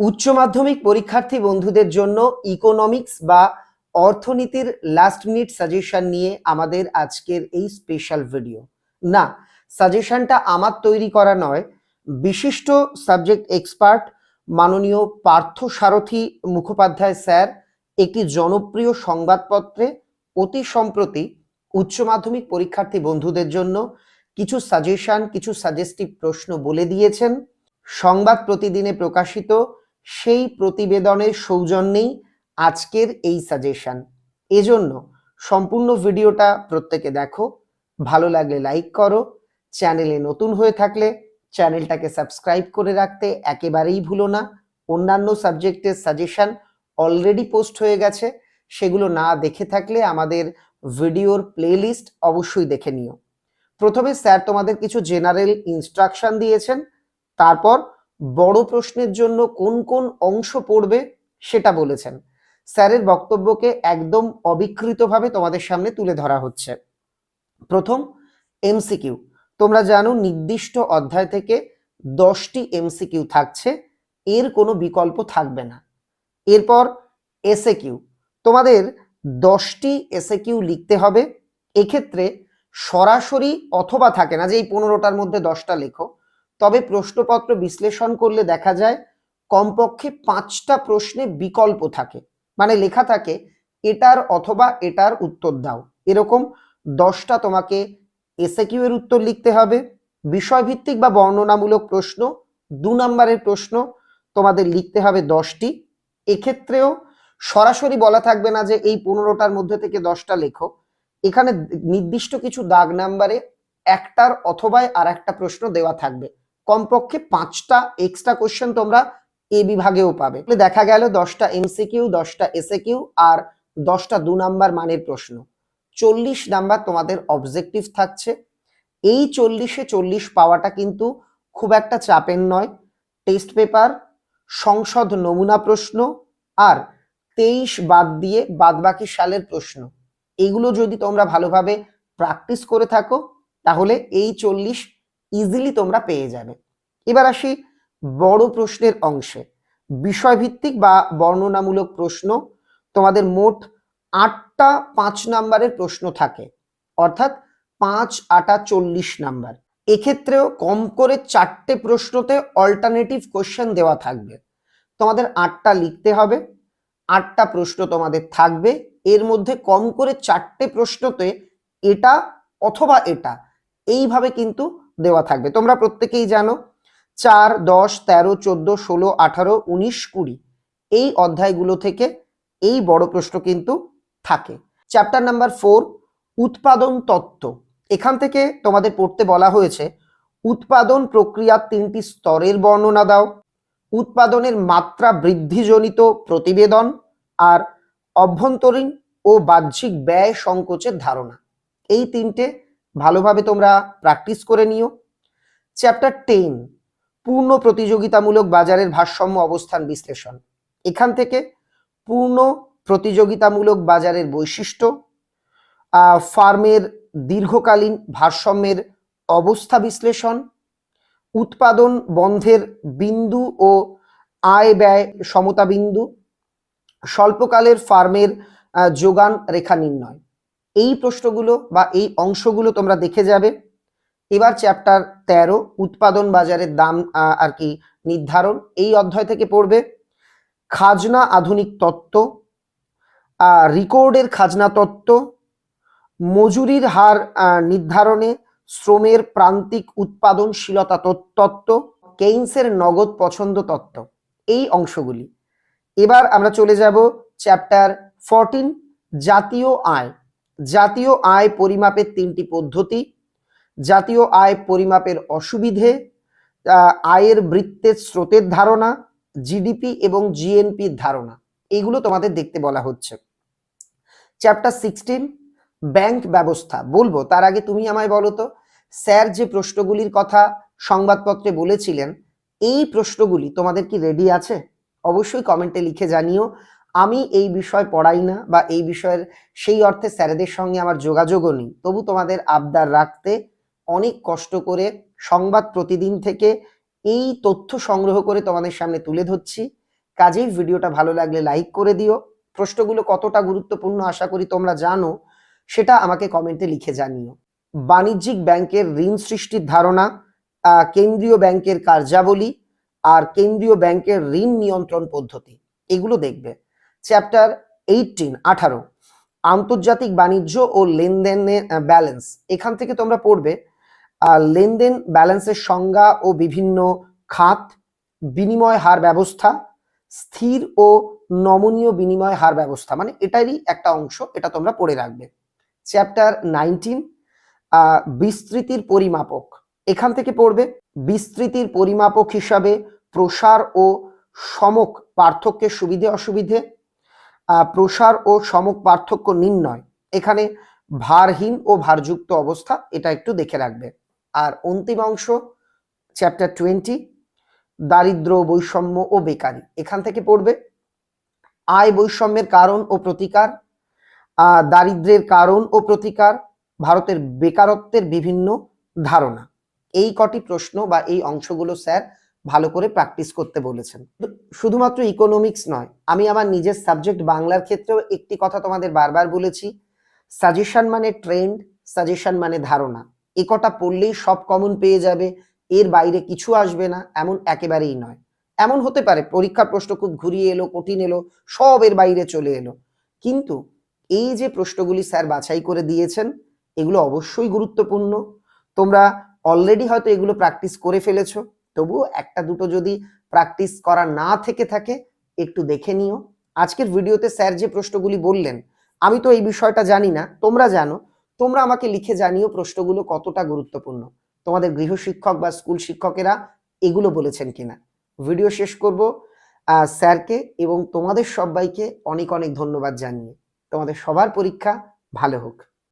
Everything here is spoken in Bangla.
উচ্চ মাধ্যমিক পরীক্ষার্থী বন্ধুদের জন্য ইকোনমিক্স বা অর্থনীতির লাস্ট মিনিট সাজেশন নিয়ে আমাদের আজকের এই স্পেশাল ভিডিও না সাজেশনটা আমার তৈরি করা নয়। বিশিষ্ট সাবজেক্ট এক্সপার্ট মাননীয় পার্থ সারথী মুখোপাধ্যায় স্যার একটি জনপ্রিয় সংবাদপত্রে অতি সম্প্রতি উচ্চ মাধ্যমিক পরীক্ষার্থী বন্ধুদের জন্য কিছু সাজেশন কিছু সাজেস্টিভ প্রশ্ন বলে দিয়েছেন। সংবাদ প্রতিদিনে প্রকাশিত সেই প্রতিবেদনের সৌজন্যেই আজকের এই সাজেশন এজন্য সম্পূর্ণ ভিডিওটা প্রত্যেকে দেখো, ভালো লাগলে লাইক করো, চ্যানেলে নতুন হয়ে থাকলে চ্যানেলটাকে সাবস্ক্রাইব করে রাখতে একেবারেই ভুলো না। অন্যান্য সাবজেক্টের সাজেশন অলরেডি পোস্ট হয়ে গেছে, সেগুলো না দেখে থাকলে আমাদের ভিডিওর প্লেলিস্ট অবশ্যই দেখে নিও। প্রথমে স্যার তোমাদের কিছু জেনারেল ইনস্ট্রাকশন দিয়েছেন, তারপর বড় প্রশ্নের জন্য কোন কোন অংশ পড়বে সেটা বলেছেন। স্যারের বক্তব্যকে একদম অবিকৃতভাবে তোমাদের সামনে তুলে ধরা হচ্ছে। প্রথম এমসিকিউ তোমরা জানো নির্দিষ্ট অধ্যায় থেকে দশটি এমসিকিউ থাকছে, এর কোনো বিকল্প থাকবে না। এরপর এসএ কিউ তোমাদের দশটি এসএ কিউ লিখতে হবে, এক্ষেত্রে সরাসরি অথবা থাকে না যে এই পনেরোটার মধ্যে দশটা লেখো। তবে প্রশ্নপত্র বিশ্লেষণ করলে দেখা যায় কমপক্ষে পাঁচটা প্রশ্নে বিকল্প থাকে। মানে লেখা থাকে, এটার অথবা এটার উত্তর দাও। এরকম দশটা তোমাকে এসএ কিউ এর উত্তর লিখতে হবে। বিষয়ভিত্তিক বা বর্ণনামূলক প্রশ্ন, দু নম্বরের প্রশ্ন তোমাদের লিখতে হবে দশটি। এক্ষেত্রেও সরাসরি বলা থাকবে না যে এই পনেরোটার মধ্যে থেকে দশটা লেখো। এখানে নির্দিষ্ট কিছু দাগ নাম্বারে একটার অথবা আর একটা প্রশ্ন দেওয়া থাকবে। কমপক্ষে পাঁচটা এক্সট্রা কোশ্চেন তোমরা এ বিভাগেও পাবে। দেখা গেল দশটা এমসিকিউ দশটা এসএ কিউ আর দশটা দু নাম্বার মানের প্রশ্ন। চল্লিশ নাম্বার তোমাদের অবজেক্টিভ থাকছে। এই চল্লিশে চল্লিশ পাওয়াটা কিন্তু খুব একটা চাপের নয়। টেস্ট পেপার সংসদ নমুনা প্রশ্ন আর তেইশ বাদ দিয়ে বাদবাকি সালের প্রশ্ন। এগুলো যদি তোমরা ভালোভাবে প্র্যাকটিস করে থাকো, তাহলে এই চল্লিশ ইজিলি তোমরা পেয়ে যাবে। এবার আসি বড় প্রশ্নের অংশে। বিষয়ভিত্তিক বা বর্ণনামূলক প্রশ্ন, তোমাদের মোট আটটা পাঁচ নাম্বারের প্রশ্ন থাকে, অর্থাৎ পাঁচ আটা চল্লিশ নাম্বার। এক্ষেত্রেও কম করে চারটে প্রশ্নতে অল্টারনেটিভ কোশ্চেন দেওয়া থাকবে। তোমাদের আটটা লিখতে হবে, আটটা প্রশ্ন তোমাদের থাকবে, এর মধ্যে কম করে চারটে প্রশ্নতে এটা অথবা এটা, এইভাবে কিন্তু দেওয়া থাকবে। তোমরা প্রত্যেকেই জানো, চার, দশ, তেরো, চোদ্দ, ষোলো, আঠারো, উনিশ, কুড়ি, এই অধ্যায়গুলো থেকে এই বড় প্রশ্ন কিন্তু থাকে। চ্যাপ্টার নাম্বার ফোর উৎপাদন তত্ত্ব। এখান থেকে তোমাদের পড়তে বলা হয়েছে, উৎপাদন প্রক্রিয়ার তিনটি স্তরের বর্ণনা দাও। উৎপাদনের মাত্রা বৃদ্ধিজনিত প্রতিবেদন আর অভ্যন্তরীণ ও বাহ্যিক ব্যয় সংকোচের ধারণা। এই তিনটে ভালোভাবে তোমরা প্র্যাকটিস করে নিও। চ্যাপ্টার টেন পূর্ণ প্রতিযোগিতামূলক বাজারের ভারসাম্য অবস্থান বিশ্লেষণ। এখান থেকে পূর্ণ প্রতিযোগিতামূলক বাজারের বৈশিষ্ট্য ফার্মের দীর্ঘকালীন ভারসাম্যের অবস্থা বিশ্লেষণ, উৎপাদন বন্ধের বিন্দু ও আয় ব্যয় সমতা বিন্দু, স্বল্পকালের ফার্মের যোগান রেখা নির্ণয়। এই প্রশ্নগুলো বা এই অংশগুলো তোমরা দেখে যাবে। এবার চ্যাপ্টার তেরো, উৎপাদন বাজারের দাম আর কি নির্ধারণ, এই অধ্যায় থেকে পড়বে। খাজনা আধুনিক তত্ত্ব রিকর্ডের খাজনা তত্ত্ব, মজুরির হার নির্ধারণে, শ্রমের প্রান্তিক উৎপাদনশীলতা তত্ত্ব, কেইন্সের নগদ পছন্দ তত্ত্ব, এই অংশগুলি। এবার আমরা চলে যাব চ্যাপ্টার ফরটিন জাতীয় আয়। জাতীয় আয় পরিমাপের তিনটি পদ্ধতি, জাতীয় আয় পরিমাপের অসুবিধে আয়ের বৃত্তের স্রোতের ধারণা, জিডিপি এবং জিএনপির ধারণা। এগুলো তোমাদের দেখতে বলা হচ্ছে। চ্যাপ্টার সিক্সটিন ব্যাংক ব্যবস্থা। বলব, তার আগে তুমি আমায় বলো তো, স্যার যে প্রশ্নগুলির কথা সংবাদপত্রে বলেছিলেন, এই প্রশ্নগুলি তোমাদের কি রেডি আছে? অবশ্যই কমেন্টে লিখে জানিও। আমি এই বিষয় পড়াই না বা এই বিষয়ের সেই অর্থে স্যারেদের সঙ্গে আমার যোগাযোগও নেই। তবু তোমাদের আবদার রাখতে অনেক কষ্ট করে সংবাদ প্রতিদিন থেকে এই তথ্য সংগ্রহ করে তোমাদের সামনে তুলে ধরছি। কাজেই ভিডিওটা ভালো লাগলে লাইক করে দিও। প্রশ্নগুলো কতটা গুরুত্বপূর্ণ আশা করি তোমরা জানো, সেটা আমাকে কমেন্টে লিখে জানিও। বাণিজ্যিক ব্যাংকের ঋণ সৃষ্টির ধারণা কেন্দ্রীয় ব্যাংকের কার্যাবলী আর কেন্দ্রীয় ব্যাংকের ঋণ নিয়ন্ত্রণ পদ্ধতি, এগুলো দেখবে। চ্যাপ্টার এইটিন আঠারো। আন্তর্জাতিক বাণিজ্য ও লেনদেনের ব্যালেন্স এখান থেকে তোমরা পড়বে লেনদেন, ব্যালেন্সের সংজ্ঞা ও বিভিন্ন খাত, বিনিময় হার ব্যবস্থা, স্থির ও নমনীয় বিনিময় হার ব্যবস্থা। মানে এটারই একটা অংশ, এটা তোমরা পড়ে রাখবে। চ্যাপ্টার নাইনটিন বিস্তৃতির পরিমাপক। এখান থেকে পড়বে, বিস্তৃতির পরিমাপক হিসাবে প্রসার ও সমক পার্থক্যের সুবিধে অসুবিধে প্রসার ও সমক পার্থক্য নির্ণয়। এখানে ভারহীন ও ভারযুক্ত অবস্থা এটা একটু দেখে রাখবে। আর অন্তিম অংশ চ্যাপ্টার টোয়েন্টি দারিদ্র বৈষম্য ও বেকারি। এখান থেকে পড়বে আয় বৈষম্যের কারণ ও প্রতিকার আহ, দারিদ্র্যের কারণ ও প্রতিকার ভারতের বেকারত্বের বিভিন্ন ধারণা। এই কটি প্রশ্ন বা এই অংশগুলো স্যার ভালো করে প্র্যাকটিস করতে বলেছেন। শুধুমাত্র ইকোনমিক্স নয়, আমি আমার নিজের সাবজেক্ট বাংলার ক্ষেত্রেও একটি কথা তোমাদের বারবার বলেছি সাজেশন মানে ট্রেন্ড সাজেশন মানে ধারণা। এ কটা পড়লেই সব কমন পেয়ে যাবে, এর বাইরে কিছু আসবে না, এমন একেবারেই নয়। এমন হতে পারে, পরীক্ষার প্রশ্ন খুব ঘুরিয়ে এলো, কঠিন এলো, সব এর বাইরে চলে এলো। কিন্তু এই যে প্রশ্নগুলি স্যার বাছাই করে দিয়েছেন, এগুলো অবশ্যই গুরুত্বপূর্ণ। তোমরা অলরেডি হয়তো এগুলো প্র্যাকটিস করে ফেলেছো, তবুও একটা দুটো যদি প্র্যাকটিস করা না থেকে থাকে, একটু দেখে নিও। আজকের ভিডিওতে স্যার যে প্রশ্নগুলি বললেন, আমি তো এই বিষয়টা জানি না, তোমরা জানো। তোমরা আমাকে লিখে জানিও প্রশ্নগুলো কতটা গুরুত্বপূর্ণ। তোমাদের গৃহশিক্ষক বা স্কুল শিক্ষকেরা এগুলো বলেছেন কিনা। ভিডিও শেষ করব স্যারকে এবং তোমাদের সবাইকে অনেক অনেক ধন্যবাদ জানিয়ে। তোমাদের সবার পরীক্ষা ভালো হোক।